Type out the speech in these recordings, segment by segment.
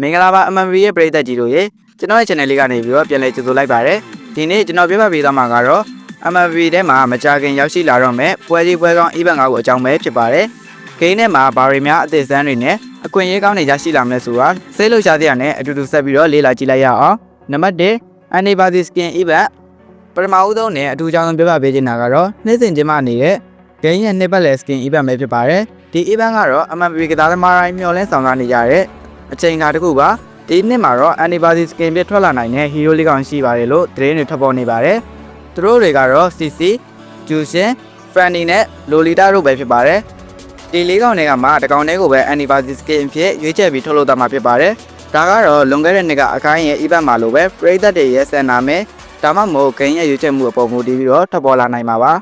မင်္ဂလာပါ MMB ရဲ့ပရိသတ်ကြီးတို့ရေကျွန်တော်ရဲ့ channel လေးကနေပြီးတော့ပြန်လည်ကြိုဆိုလိုက်ပါရစေဒီနေ့ကျွန်တော်ပြပြပေးသွားမှာကတော့ MMB ထဲမှာမကြခင်ရောက်ရှိလာတော့မဲ့ပွဲကြီးပွဲကောင်း event ကားကိုအကြောင်းပဲဖြစ်ပါတယ်ဂိမ်းထဲမှာဘာတွေများအသစ်စမ်းတွေနဲ့အခွင့်အရေးကောင်းတွေရရှိလာမလဲဆိုတာစိတ်လှုပ်ရှားစရာနဲ့အတူတူဆက်ပြီးတော့လေ့လာကြည့်လိုက်ရအောင်နံပါတ်1 Anniversary Skin Event ပထမဦးဆုံးနဲ့အထူးအကြောင်းဆုံးပြပြပေးချင်တာကတော့နေ့စဉ်ကျင်းပနေတဲ့ဂိမ်းရဲ့နှစ်ပတ်လည် skin event ပဲဖြစ်ပါတယ်ဒီ event ကတော့ MMB ကစားသမားတိုင်းမျှော်လင့်ဆောင်ကားနေကြတဲ့ အချိန်အခါတစ်ခုပါဒီနှစ်မှာတော့ anniversary skin ပြထွက်လာနိုင်တဲ့ hero လေးကောင်ရှိပါတယ်လို့သတင်းတွေထွက်ပေါ်နေပါတယ်သူတို့တွေကတော့ CC, Jushin, Franny နဲ့ Lolita တို့ပဲဖြစ်ပါတယ်ဒီလေးကောင်တွေကမှတကောင်တွေကိုပဲ anniversary skin ဖြစ်ရွေးချယ်ပြီးထုတ်လုပ်သွားမှာဖြစ်ပါတယ်ဒါကတော့လွန်ခဲ့တဲ့နှစ်ကအခိုင်းရဲ့ event မှာလိုပဲပရိသတ်တွေရဲ့စံနာမဲဒါမှမဟုတ်ဂိမ်းရဲ့ရွေးချယ်မှုအပေါ်မူတည်ပြီးတော့ထွက်ပေါ်လာနိုင်မှာပါ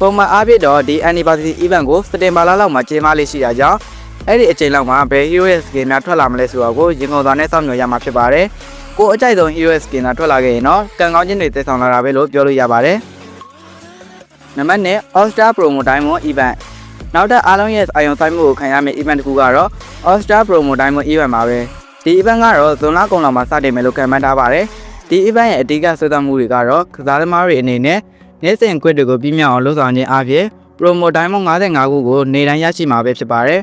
ပုံမှန်အားဖြင့်တော့ဒီ anniversary event ကိုစက်တင်ဘာလလောက်မှာကျင်းပလေးရှိတာကြောင့် အဲ့ဒီအချိန်လောက်မှာဘယ် hero ရဲ့ skin များထွက်လာမလဲဆိုတော့ကိုရင်ကုန်သွားနဲ့စောင့်မျှော်ရမှာဖြစ်ပါတယ်ကိုအကြိုက်ဆုံး hero ရဲ့ skin သာထွက်လာခဲ့ရင်တော့ကံကောင်းခြင်းတွေတည်ဆောင်လာတာပဲလို့ပြောလို့ရပါတယ်နံပါတ်1 All Star Promo Diamond Event နောက်ထပ်အားလုံးရဲ့အာရုံစိုက်မှုကိုခံရမယ့် event တစ်ခုကတော့ All Star Promo Diamond Event ပါပဲဒီ event ကတော့ဇွန်လကုန်လောက်မှာစတင်မယ်လို့ကံမှန်းထားပါတယ်ဒီ event ရဲ့အဓိကဆွေးနွေးမှုတွေကတော့ကစားသမားတွေအနေနဲ့နေ့စဉ် quit တွေကိုပြည့်မြောက်အောင်လုပ်ဆောင်ခြင်းအပြင် Promo Diamond 55ခုကိုနေတိုင်းရရှိမှာပဲဖြစ်ပါတယ်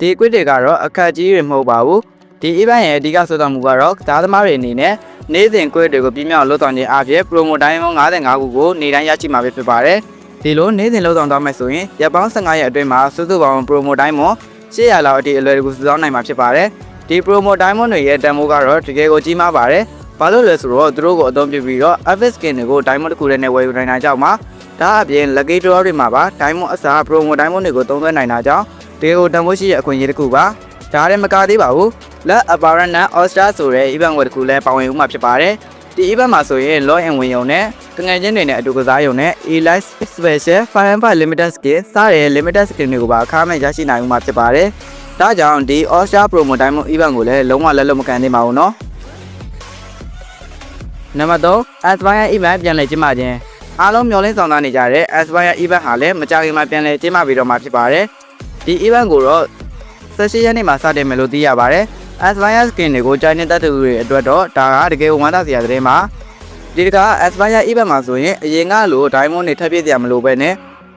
ဒီ quit တွေကတော့အခက်ကြီးတွေမဟုတ်ပါဘူးဒီ event ရဲ့အဓိကဆွေးနွေးမှုကတော့ကစားသမားတွေအနေနဲ့နေ့စဉ် quit တွေကိုပြည့်မြောက်အောင်လုပ်ဆောင်ခြင်းအပြင် Promo Diamond 55ခုကိုနေတိုင်းရရှိမှာပဲဖြစ်ပါတယ်ဒီလိုနေ့စဉ်လုပ်ဆောင်သွားမယ်ဆိုရင်ရက်ပေါင်း15ရက်အတွင်းမှာစုစုပေါင်း Promo Diamond 800လောက်အထိအလွယ်တကူစုဆောင်းနိုင်မှာဖြစ်ပါတယ်ဒီ Promo Diamond တွေရဲ့တန်ဖိုးကတော့တကယ်ကိုကြီးမားပါတယ်ဘာလို့လဲဆိုတော့သူတို့ကိုအသုံးပြုပြီးတော့ Avis Skin တွေကို Diamond တစ်ခုတည်းနဲ့ဝယ်ယူနိုင်တာကြောင့်ပါဒါအပြင် Lucky Draw တွေမှာပါ Diamond အစား Promo Diamond တွေကိုသုံးသွင်းနိုင်တာကြောင့် တကယ်ကိုတန်ဖိုးရှိတဲ့အခွင့်အရေးတစ်ခုပါဒါလည်းမကသေးပါဘူးလက် Apparent နဲ့ All Star ဆိုတဲ့ event ဝယ်တစ်ခုလည်းပါဝင်ဦးမှာဖြစ်ပါတယ်ဒီ event မှာဆိုရင် Law in ဝင်ရုံနဲ့တငယ်ချင်းတွေနဲ့အတူကစားရုံနဲ့ Elite Special Fire and Fire Limited Skin စတဲ့ Limited Skin တွေကိုပါအခမဲ့ရရှိနိုင်ဦးမှာဖြစ်ပါတယ်ဒါကြောင့်ဒီ All Star Promo Diamond Event ကိုလည်းလုံးဝလက်လွတ်မကန်သေးပါဘူးเนาะနံပါတ်3 Aspire Event ပြန်လည်ကျင်းပခြင်းအားလုံးမျှော်လင့်ဆောင်သားနေကြတဲ့ Aspire Event ဟာလည်းမကြာခင်မှာပြန်လည်ကျင်းပပြီးတော့မှာဖြစ်ပါတယ် ဒီ event ကိုတော့16ရက်နေ့မှာစတင်မယ်လို့သိရပါတယ် Aspire Skin တွေကိုကြိုင်းနေတဲ့သူတွေအတွက်တော့ဒါကတကယ်ဝမ်းသာစရာသတင်းပါဒီတက Aspire Event မှာဆိုရင်အရင်ကလို Diamond တွေထပ်ပြည့်စရာမလိုပဲနဲ့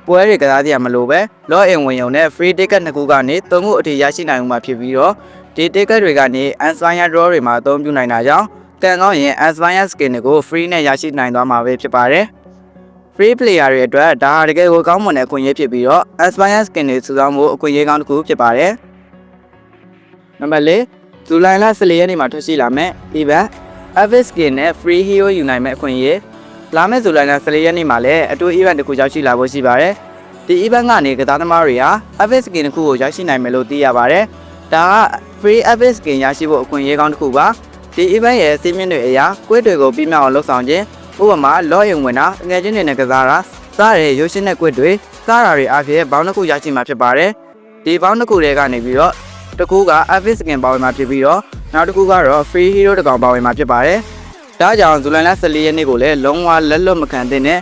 ပွဲတွေကစားစရာမလိုပဲ log in ဝင်ရုံနဲ့ free ticket နှစ်ခုကနေသုံးခုအထိရရှိနိုင်မှာဖြစ်ပြီးတော့ဒီ ticket တွေကနေ Aspire Draw တွေမှာအသုံးပြုနိုင်တာကြောင့်ကံကောင်းရင် Aspire Skin တွေကို free နဲ့ရရှိနိုင်သွားမှာပဲဖြစ်ပါတယ် free player တွေအတွက်ဒါဟာတကယ်ကိုကောင်းမွန်တဲ့အခွင့်အရေးဖြစ်ပြီးတော့ Aspire Skin တွေစုဆောင်းဖို့အခွင့်အရေးကောင်းတစ်ခုဖြစ်ပါတယ်နံပါတ်၄ဇူလိုင်လ14ရက်နေ့မှာထွက်ရှိလာမယ့် event Avis Skin နဲ့ free hero ယူနိုင်မယ့်အခွင့်အရေးလာမယ့်ဇူလိုင်လ14ရက်နေ့မှာလည်းအတူ event တစ်ခုရောက်ရှိလာဖို့ရှိပါတယ်ဒီ event ကနေကစားသမားတွေဟာ Avis Skin တစ်ခုကိုရောက်ရှိနိုင်မယ်လို့သိရပါတယ်ဒါက free Avis Skin ရရှိဖို့အခွင့်အရေးကောင်းတစ်ခုပါဒီ event ရဲ့စီးမြင့်တွေအရာကွေးတွေကိုပြမြောက်အောင်လုပ်ဆောင်ခြင်း ဥပမာလော့ရင်ဝင်တာငွေချင်းတွေနဲ့ကစားတာစားတဲ့ရုပ်ရှင်တဲ့ကွက်တွေစားတာတွေအဖြစ်ဘောင်းတစ်ခုရရှိမှာဖြစ်ပါတယ်ဒီဘောင်းတစ်ခုတွေကနေပြီးတော့တစ်ခုက Avis Skin ပါဝင်မှာဖြစ်ပြီးတော့နောက်တစ်ခုကတော့ Free Hero တစ်ကောင်ပါဝင်မှာဖြစ်ပါတယ်ဒါကြောင့်ဇူလိုင်လ14ရက်နေ့ကိုလည်းလုံးဝလက်လွတ်မခံသင့်တဲ့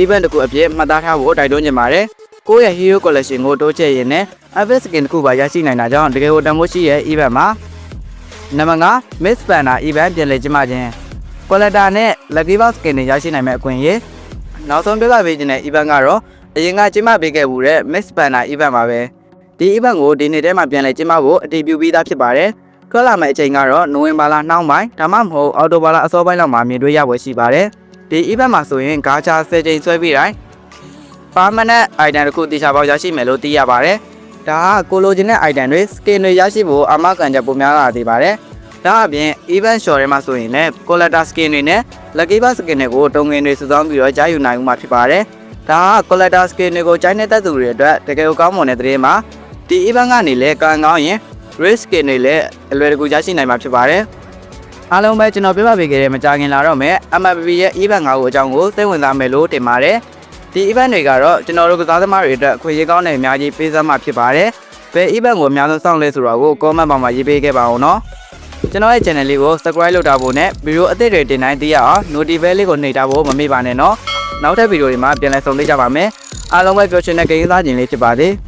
event တစ်ခုအဖြစ်မှတ်သားထားဖို့တိုက်တွန်းချင်ပါတယ်ကိုယ့်ရဲ့ Hero Collection ကိုတိုးချဲ့ရင်လည်း Avis Skin တစ်ခုပါရရှိနိုင်တာကြောင့်တကယ်ကိုတန်ဖိုးရှိတဲ့ event မှာနံပါတ်5 Miss Panda event ပြန်လည်ကျင်းပခြင်း Qualita နဲ့ Lucky Box Skin တွေရရှိနိုင်မယ့်အခွင့်အရေးနောက်ဆုံးပြသပေးခြင်းတဲ့ event ကတော့အရင်ကကျင်းပပေးခဲ့မှုတဲ့ Miss Panda event ပါပဲဒီ event ကိုဒီနေ့ထဲမှာပြန်လည်ကျင်းပဖို့အတည်ပြုပြီးသားဖြစ်ပါတယ်ထွက်လာမယ့်အချိန်ကတော့နိုဝင်ဘာလနှောင်းပိုင်းဒါမှမဟုတ်အောက်တိုဘာလအစောပိုင်းလောက်မှာမြင်တွေ့ရပွဲရှိပါတယ်ဒီ event မှာဆိုရင်ဂါချာ10ချိန်ဆွဲပြီးတိုင်း permanent item တစ်ခုတေချာပေါက်ရရှိမယ်လို့သိရပါတယ်ဒါကကိုလိုချင်တဲ့ item တွေ skin တွေရရှိဖို့အမကန်ချက်ပုံများလာသေးပါတယ် ဒါအပြင် event short ထဲမှာဆိုရင်လည်း collector skin တွေနဲ့ lucky box skin တွေကိုတုံငင်တွေစုဆောင်းပြီးတော့ကြားယူနိုင်မှာဖြစ်ပါတယ်ဒါက collector skin တွေကိုကြိုင်းနေတဲ့သူတွေအတွက်တကယ်ကိုကောင်းမွန်တဲ့သတင်းပါဒီ event ကနေလည်းကံကောင်းရင် risk skin တွေလည်းအလွယ်တကူရရှိနိုင်မှာဖြစ်ပါတယ်အားလုံးပဲကျွန်တော်ပြပပေးခဲ့တဲ့မကြခင်လာတော့မယ် MPP ရဲ့ event 5ကိုအကြောင်းကိုသိဝင်စားမယ်လို့တင်ပါတယ်ဒီ event တွေကတော့ကျွန်တော်တို့ကစားသမားတွေအတွက်အခွင့်အရေးကောင်းတဲ့အများကြီးပေးစမ်းမှာဖြစ်ပါတယ်ဘယ် event ကိုအများဆုံးစောင့်လဲဆိုတော့ကို comment ပေါ်မှာရေးပေးခဲ့ပါအောင်နော် ကျွန်တော်ရဲ့ channel လေးကို subscribe လုပ်ထားဖို့နဲ့ဗီဒီယိုအသစ်တွေတင်တိုင်းသိရအောင် notification လေးကိုနှိပ်ထားဖို့မမေ့ပါနဲ့နော်နောက်ထပ်ဗီဒီယိုတွေမှာပြန်လည်ဆုံတွေ့ကြပါမယ်အားလုံးပဲပျော်ရွှင်တဲ့ကိန်းစားခြင်းလေးဖြစ်ပါစေ။